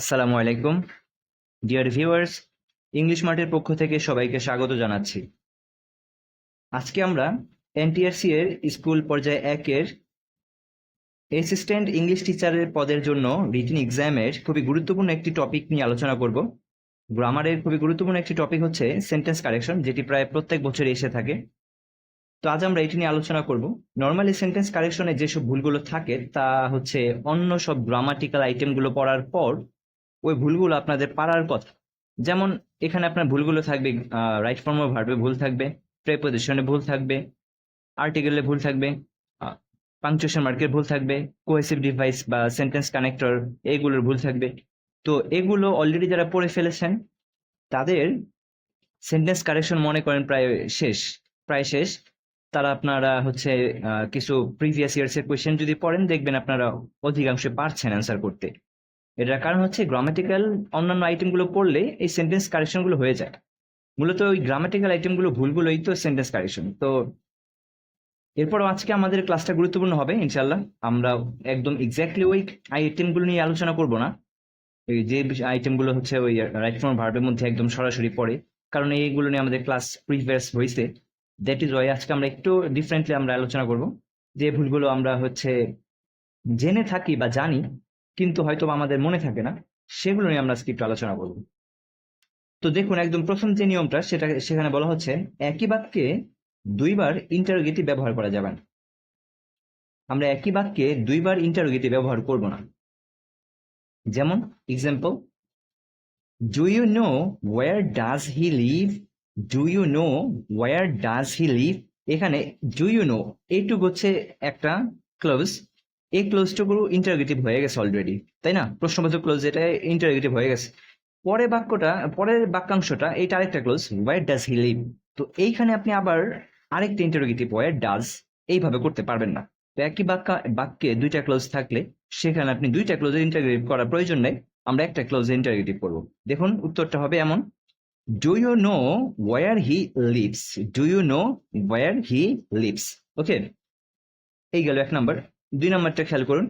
আসসালামু আলাইকুম। Dear viewers English মার্টের পক্ষ থেকে সবাইকে স্বাগত জানাচ্ছি। আজকে আমরা এনটিআরসি এর স্কুল পর্যায়ে একের অ্যাসিস্ট্যান্ট ইংলিশ টিচারের পদের জন্য রিটিন এক্সামের খুবই গুরুত্বপূর্ণ একটি টপিক নিয়ে আলোচনা করব। গ্রামারের খুবই গুরুত্বপূর্ণ একটি টপিক হচ্ছে সেন্টেন্স কারেকশন যেটি প্রায় প্রত্যেক বছর এসে থাকে। তো আজ আমরা এটি নিয়ে আলোচনা করব। নর্মালি সেন্টেন্স কারেকশনে যেসব ভুলগুলো থাকে, তা হচ্ছে অন্য সব গ্রামাটিক্যাল আইটেমগুলো পড়ার পর ওই ভুলগুলো আপনাদের পারার কথা যেমন এখানে আপনার ভুলগুলো থাকবে রাইট ফর্ম অফ ভার্বে ভুল থাকবে প্রেপোজিশনে ভুল থাকবে আর্টিকেলে ভুল থাকবে পাংচুয়েশন মার্কের ভুল থাকবে কোহেসিভ ডিভাইস বা সেন্টেন্স কানেক্টর এগুলোর ভুল থাকবে। তো এগুলো অলরেডি যারা পড়ে ফেলেছেন, তাদের সেন্টেন্স কারেকশন মনে করেন প্রায় শেষ প্রায় শেষ। তারা আপনারা হচ্ছে কিছু প্রিভিয়াস ইয়ার্স এর কোয়েশ্চেন যদি পড়েন, দেখবেন আপনারা অধিকাংশ পারছেন অ্যান্সার করতে। এটার কারণ হচ্ছে গ্রামাটিক্যাল অন্যান্য আইটেমগুলো পড়লে এই সেন্টেন্স কারেকশনগুলো হয়ে যায়। মূলত ওই গ্রামাটিক্যাল আইটেমগুলো ভুলগুলোই তো সেন্টেন্স কারেকশন তো এরপরও আজকে আমাদের ক্লাসটা গুরুত্বপূর্ণ হবে ইনশাল্লাহ আমরা একদম এক্স্যাক্টলি ওই আইটেমগুলো নিয়ে আলোচনা করব না। এই যে আইটেমগুলো হচ্ছে ওই রাইট ফর্ম ভার্বের মধ্যে একদম সরাসরি পড়ে, কারণ এইগুলো নিয়ে আমাদের ক্লাস প্রিভিয়াস হয়েছে দ্যাট ইজ ওয়াই আজকে আমরা একটু ডিফারেন্টলি আমরা আলোচনা করব। যে ভুলগুলো আমরা হচ্ছে জেনে থাকি বা জানি কিন্তু হয়তো আমাদের মনে থাকে না, সেগুলো নিয়ে আমরা একটু আলোচনা করব। তো দেখুন, একদম প্রথম যে নিয়মটা, সেটা, সেখানে বলা হচ্ছে, একই বাক্যে দুইবার ইন্টারোগেটিভ ব্যবহার করা যাবে না। আমরা একই বাক্যে দুইবার ইন্টারোগেটিভ ব্যবহার করব না। যেমন example do you know where does he live do you know where does he live এখানে ডু ইউ নো এইটুকু হচ্ছে একটা ক্লোজ এই ক্লোজটুকু ইন্টারোগেটিভ হয়ে গেছে অলরেডি তাই না? প্রশ্নবোধক ক্লোজ এটা ইন্টারোগেটিভ হয়ে গেছে। পরের বাক্যটা, পরের বাক্যাংশটা, এইটা আরেকটা clause where does he live তো এইখানে আপনি আবার আরেকটা ইন্টারোগেটিভ ওয়ার ডাজ এইভাবে করতে পারবেন না। তো একই বাক্য, বাক্যে দুইটা ক্লোজ থাকলে সেখানে আপনি দুইটা ক্লোজে ইন্টারোগেটিভ করার প্রয়োজন নেই, আমরা একটা ক্লোজে ইন্টারোগেটিভ করব। দেখুন, উত্তরটা হবে এমন। Do you know where he lives do you know where he lives okay এই গেল এক নাম্বার দুই নম্বরটা খেয়াল করুন।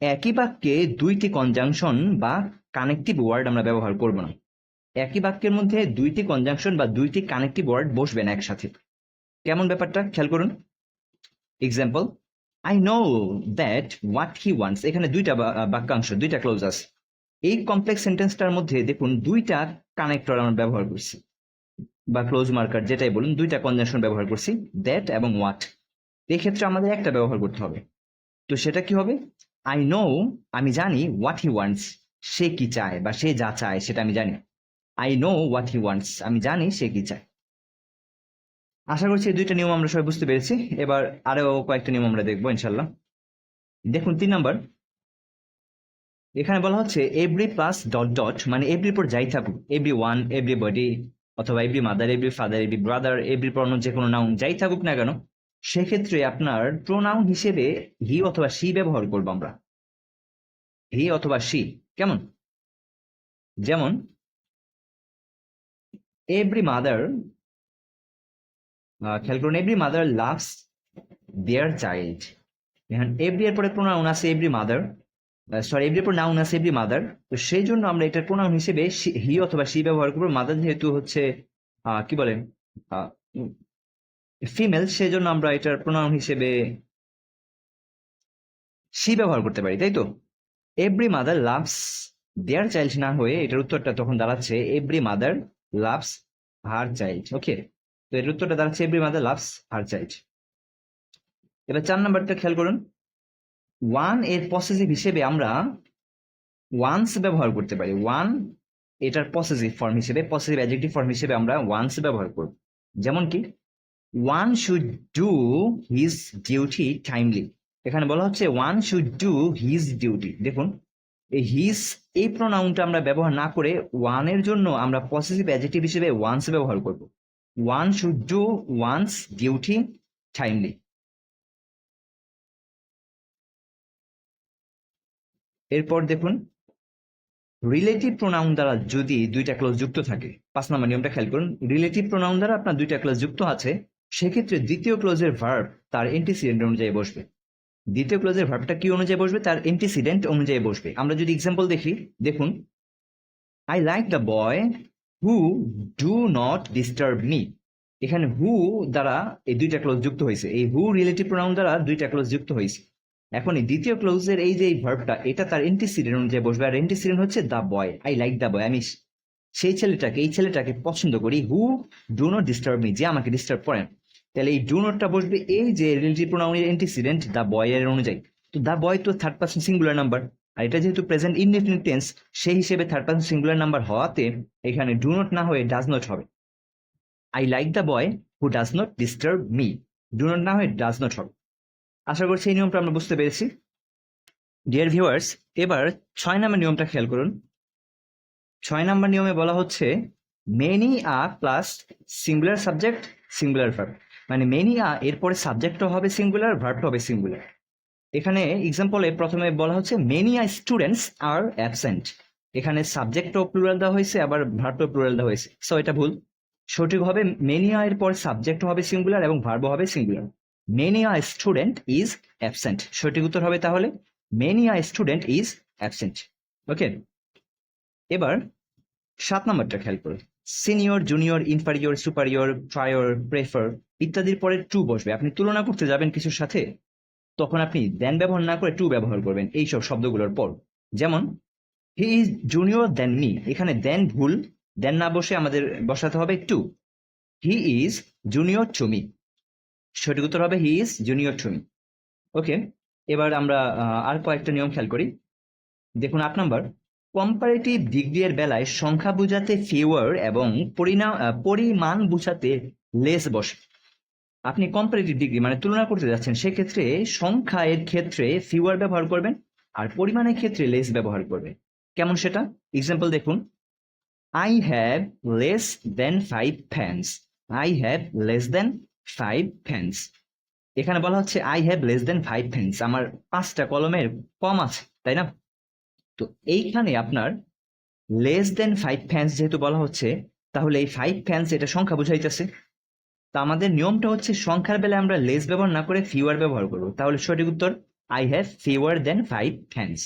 একই বাক্যে দুইটি কনজাংশন বা কানেক্টিভ ওয়ার্ড আমরা ব্যবহার করব না। একই বাক্যের মধ্যে দুইটি কনজাংশন বা দুইটি কানেক্টিভ ওয়ার্ড বসবে না একসাথে। কেমন ব্যাপারটা? খেয়াল করুন। Example I know that what he wants এখানে দুইটা বাক্যাংশ, দুইটা ক্লোজ আছে। এই কমপ্লেক্স সেন্টেন্সটার মধ্যে দেখুন, দুইটা কানেক্টর আমরা ব্যবহার করছি। বা ক্লোজ মার্কার যেটাই বলুন, দুইটা কনজাংশন ব্যবহার করছি দ্যাট এবং হোয়াট এই ক্ষেত্রে আমাদের একটা ব্যবহার করতে হবে। তো সেটা কি হবে? আই নো আমি জানি হোয়াট হি ওয়ান্টস সে কি চায় বা সে যা চায় সেটা আমি জানি। I know what he wants আমি জানি সে কি চায়। আশা করছি এই দুইটা নিয়ম আমরা সবাই বুঝতে পেরেছি। এবার আরও কয়েকটা নিয়ম আমরা দেখব ইনশাল্লাহ দেখুন, তিন নাম্বার। এখানে বলা হচ্ছে এভরি প্লাস ডট ডট মানে এভরির পর যাই থাকুক এভরি ওয়ান এভরি বডি অথবা every mother every father every brother every prawn যে কোনো নাউন যাই থাকুক না কেন সেক্ষেত্রে আপনার প্রোনাউন হিসেবে হি অথবা সি ব্যবহার করব আমরা। হি অথবা সি কেমন? যেমন এভরি মাদার খেয়াল করুন every mother loves their child এখন এভরি এর পরে প্রোনাউন আছে এভরি মাদার সরি এভরি পর নাউন আছে এভরি মাদার তো সেই জন্য আমরা এটার প্রোনাউন হিসেবে হি অথবা সি ব্যবহার করব। মাদার যেহেতু হচ্ছে কি বলে? ফিমেল সেই জন্য আমরা এটার প্রোনাউন হিসেবে সি ব্যবহার করতে পারি, তাই তো? Every mother loves their child না হয়ে এটার উত্তরটা তখন দাঁড়াচ্ছে every mother loves her child okay তো এর উত্তরটা দাঁড়াচ্ছে every mother loves her child এবার চার নাম্বারটা খেয়াল করুন। ওয়ানের পসেসিভ হিসেবে আমরা ওয়ান্স ব্যবহার করতে পারি। ওয়ান এটার পসেসিভ ফর্ম হিসেবে পসেসিভ অ্যাডজেক্টিভ ফর্ম হিসেবে আমরা ওয়ান্স ব্যবহার করব। যেমন কি? One should do his duty timely এখানে বলা হচ্ছে one should do his duty দেখুন, এই হিজ এই প্রোনাউনটা আমরা ব্যবহার না করে ওয়ানের জন্য আমরা পসেসিভ অ্যাডজেক্টিভ হিসেবে ওয়ান্স ব্যবহার করব। One should do one's duty timely এরপর দেখুন রিলেটিভ প্রোনাউন দ্বারা যদি দুইটা ক্লোজ যুক্ত থাকে, পাঁচ নম্বর নিয়মটা খেয়াল করুন রিলেটিভ প্রোনাউন দ্বারা আপনার দুইটা ক্লোজ যুক্ত আছে সেক্ষেত্রে দ্বিতীয় ক্লোজের ভার্ব তার এন্টিসিডেন্ট অনুযায়ী বসবে। দ্বিতীয় ক্লোজের ভার্বটা কি অনুযায়ী বসবে? তার এন্টিসিডেন্ট অনুযায়ী বসবে। আমরা যদি এক্সাম্পল দেখি, দেখুন। I like the boy who do not disturb me এখানে হু দ্বারা এই দুইটা ক্লোজ যুক্ত হয়েছে। এই হু রিলেটিভ প্রোনাউন দ্বারা দুইটা ক্লোজ যুক্ত হয়েছে। এখন এই দ্বিতীয় ক্লোজের এই যে ভার্বটা এটা তার এন্টিসিডেন্ট অনুযায়ী বসবে। আর এন্টিসিডেন্ট হচ্ছে the boy I like the boy আমি সেই ছেলেটাকে, এই ছেলেটাকে পছন্দ করি। Who do not disturb me যে আমাকে ডিস্টার্ব করেন। তাহলে এই ডু নটটা বসবে এই যে রিলেটিভ প্রোনাউনের এন্টিসিডেন্ট দ্য বয় এর অনুযায়ী। তো দ্য বয় তো থার্ড পার্সন সিঙ্গুলার নাম্বার আর এটা যেহেতু প্রেজেন্ট ইনডেফিনিট টেন্স সেই হিসেবে থার্ড পার্সন সিঙ্গুলার নাম্বার হওয়াতে এখানে ডু নট না হয়ে ডাজ নট হবে। I like the boy who does not disturb me do not না হয়ে ডাজ নট হবে। আশা করছি এই নিয়মটা আমরা বুঝতে পেরেছি। ডিয়ার ভিউয়ার্স এবার ছয় নম্বর নিয়মটা খেয়াল করুন। ছয় নম্বর নিয়মে বলা হচ্ছে many a plus singular subject singular verb মানে মেনি আ এরপরে সাবজেক্টও হবে সিঙ্গুলার ভার্বটা হবে সিঙ্গুলার এখানে এক্সাম্পলে প্রথমে বলা হচ্ছে many a students are absent এখানে সাবজেক্টও প্লুরাল দেওয়া হয়েছে, আবার ভার্বও প্লুরাল দেওয়া হয়েছে। সো এটা ভুল। সঠিক হবে মেনি আ এর পরে সাবজেক্ট হবে সিঙ্গুলার এবং ভার্বও হবে singular many a student is absent সঠিক উত্তর হবে তাহলে many a student is absent okay এবার, সাত নম্বরটা খেয়াল করুন senior junior inferior superior prior prefer ইত্যাদির পরে টু বসবে। আপনি তুলনা করতে যাবেন কিছুর সাথে, তখন আপনি দেন ব্যবহার না করে টু ব্যবহার করবেন, এইসব শব্দগুলোর পর। যেমন he is junior than me এখানে দেন ভুল দেন না বসে আমাদের বসাতে হবে to he is junior to me সঠিক উত্তর হবে he is junior to me okay এবার আমরা আর কয়েকটা নিয়ম খেয়াল করি। দেখুন, আট নাম্বার কম্পারেটিভ ডিগ্রি এর বেলায় সংখ্যা বোঝাতে ফিওয়ার এবং পরিমাণ বোঝাতে লেস বসে। আপনি কম্পারেটিভ ডিগ্রি মানে তুলনা করতে যাচ্ছেন, সেক্ষেত্রে সংখ্যা এর ক্ষেত্রে ফিওয়ার ব্যবহার করবেন আর পরিমাণের ক্ষেত্রে লেস ব্যবহার করবেন। কেমন সেটা? এক্সাম্পল দেখুন। I have less than five pens I have less than five pens এখানে বলা হচ্ছে I have less than five pens আমার পাঁচটা কলমের কম আছে, তাই না? তো এইখানে আপনার লেস দেন ফাইভ ফ্যান্স যেহেতু বলা হচ্ছে, তাহলে এই ফাইভ ফ্যান্স এটা সংখ্যা বুঝাইতেছে। তা আমাদের নিয়মটা হচ্ছে সংখ্যার বেলায় আমরা লেস ব্যবহার না করে ফিওয়ার ব্যবহার করব। তাহলে সঠিক উত্তর I have fewer than five pens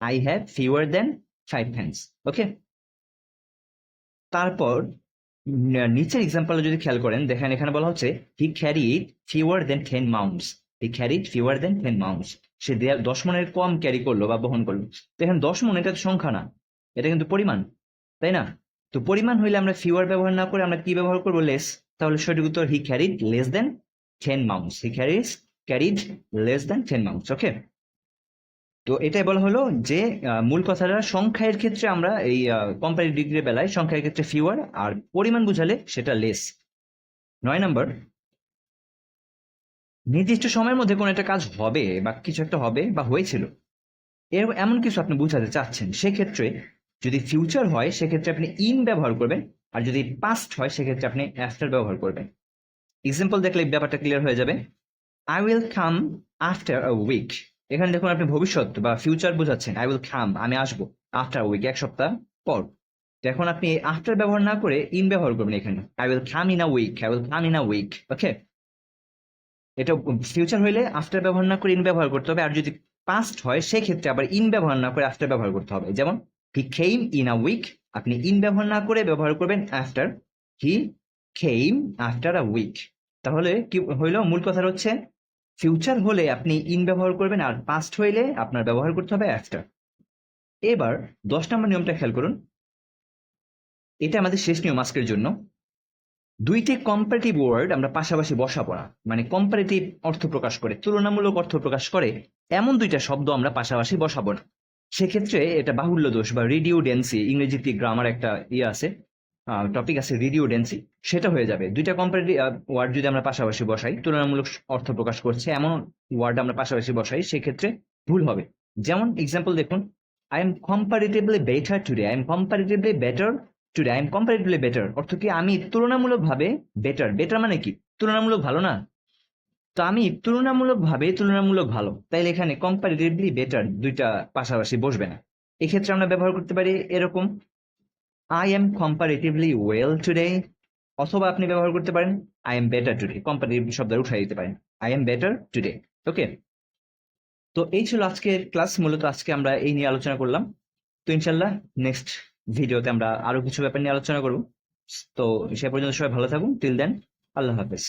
I have fewer than five pens okay তারপর, নিচের এক্সাম্পলে যদি খেয়াল করেন, দেখেন এখানে বলা হচ্ছে he carried fewer than ten mounts he carried fewer than ten mounts সে দশ মনের কম ক্যারি করল বা বহন করল। তো এখানে দশ মন, এটা সংখ্যা না। এটা কিন্তু পরিমাণ, তাই না? তো পরিমাণ হইলে আমরা ফিওয়ার ব্যবহার না করে আমরা কি ব্যবহার করব? লেস তাহলে সঠিক উত্তর he carried less than ten mounts he carries carried less than ten mounts okay তো এটাই বলা হলো যে মূল কথাটা, সংখ্যার ক্ষেত্রে আমরা এই কম্পারেটিভ ডিগ্রির বেলায় সংখ্যার ক্ষেত্রে ফিওয়ার আর পরিমাণ বুঝালে সেটা লেস নয় নাম্বার নির্দিষ্ট সময়ের মধ্যে কোনো একটা কাজ হবে বা কিছু একটা হবে বা হয়েছিল, এর এমন কিছু আপনি বুঝাতে চাচ্ছেন, সেক্ষেত্রে যদি ফিউচার হয়, সেক্ষেত্রে আপনি ইন ব্যবহার করবেন, আর যদি পাস্ট হয়, সেক্ষেত্রে আপনি আফটার ব্যবহার করবেন। এক্সাম্পল দেখলে ব্যাপারটা ক্লিয়ার হয়ে যাবে। I will come after a week এখানে দেখুন আপনি ভবিষ্যৎ বা ফিউচার বোঝাচ্ছেন। আই উইল কাম আমি আসব আফটার উইক এক সপ্তাহ পর। এখন আপনি আফটার ব্যবহার না করে ইন ব্যবহার করবেন এখানে। I will come in a week I will come in a week okay এটা ফিউচার হইলে আফটার ব্যবহার না করে ইন ব্যবহার করতে হবে। আর যদি পাস্ট হয়, সেক্ষেত্রে আবার ইন ব্যবহার না করে আফটার ব্যবহার করতে হবে। যেমন he came in a week আপনি ইন ব্যবহার না করে ব্যবহার করবেন after he came after a week তাহলে কি হইল? মূল কথা হচ্ছে ফিউচার হলে আপনি ইন ব্যবহার করবেন আর পাস্ট হইলে আপনার ব্যবহার করতে হবে আফটার এবার দশ নম্বর নিয়মটা খেয়াল করুন। এটা আমাদের শেষ নিয়ম আজকের জন্য। দুইটি কম্পারেটিভ ওয়ার্ড আমরা পাশাপাশি বসা পড়া মানে কম্পারেটিভ অর্থ প্রকাশ করে, তুলনামূলক অর্থ প্রকাশ করে, এমন দুইটা শব্দ আমরা পাশাপাশি বসাবো না। সেক্ষেত্রে এটা বাহুল্য দোষ বা রিডিউডেন্সি, ইংরেজিতে গ্রামার একটা ইয়ে আছে টপিক আছে রিডিউডেন্সি, সেটা হয়ে যাবে। দুইটা কম্পারেটিভ ওয়ার্ড যদি আমরা পাশাপাশি বসাই, তুলনামূলক অর্থ প্রকাশ করছে, এমন ওয়ার্ড আমরা পাশাপাশি বসাই, সেক্ষেত্রে ভুল হবে। যেমন এক্সাম্পল দেখুন I am comparatively better today I am comparatively better today I am comparatively better অর্থ কি, আমি তুলনামূলকভাবে বেটার বেটার মানে কি? তুলনামূলক ভালো না? তো আমি তুলনামূলকভাবে তুলনামূলক ভালো। তাইলে এখানে কম্পারেটিভলি বেটার দুইটা পাশাপাশি বসবে না। এক্ষেত্রে আমরা ব্যবহার করতে পারি এরকম I am comparatively well today অথবা আপনি ব্যবহার করতে পারেন I am better today comparative শব্দ উঠাই দিতে পারেন I am better today okay তো এই ছিল আজকের ক্লাস মূলত আজকে আমরা এই নিয়ে আলোচনা করলাম। তো ইনশাল্লাহ নেক্সট ভিডিওতে আমরা আরও কিছু ব্যাপার নিয়ে আলোচনা করব। তো সে পর্যন্ত সবাই ভালো থাকুন। টিল দেন আল্লাহ হাফেজ।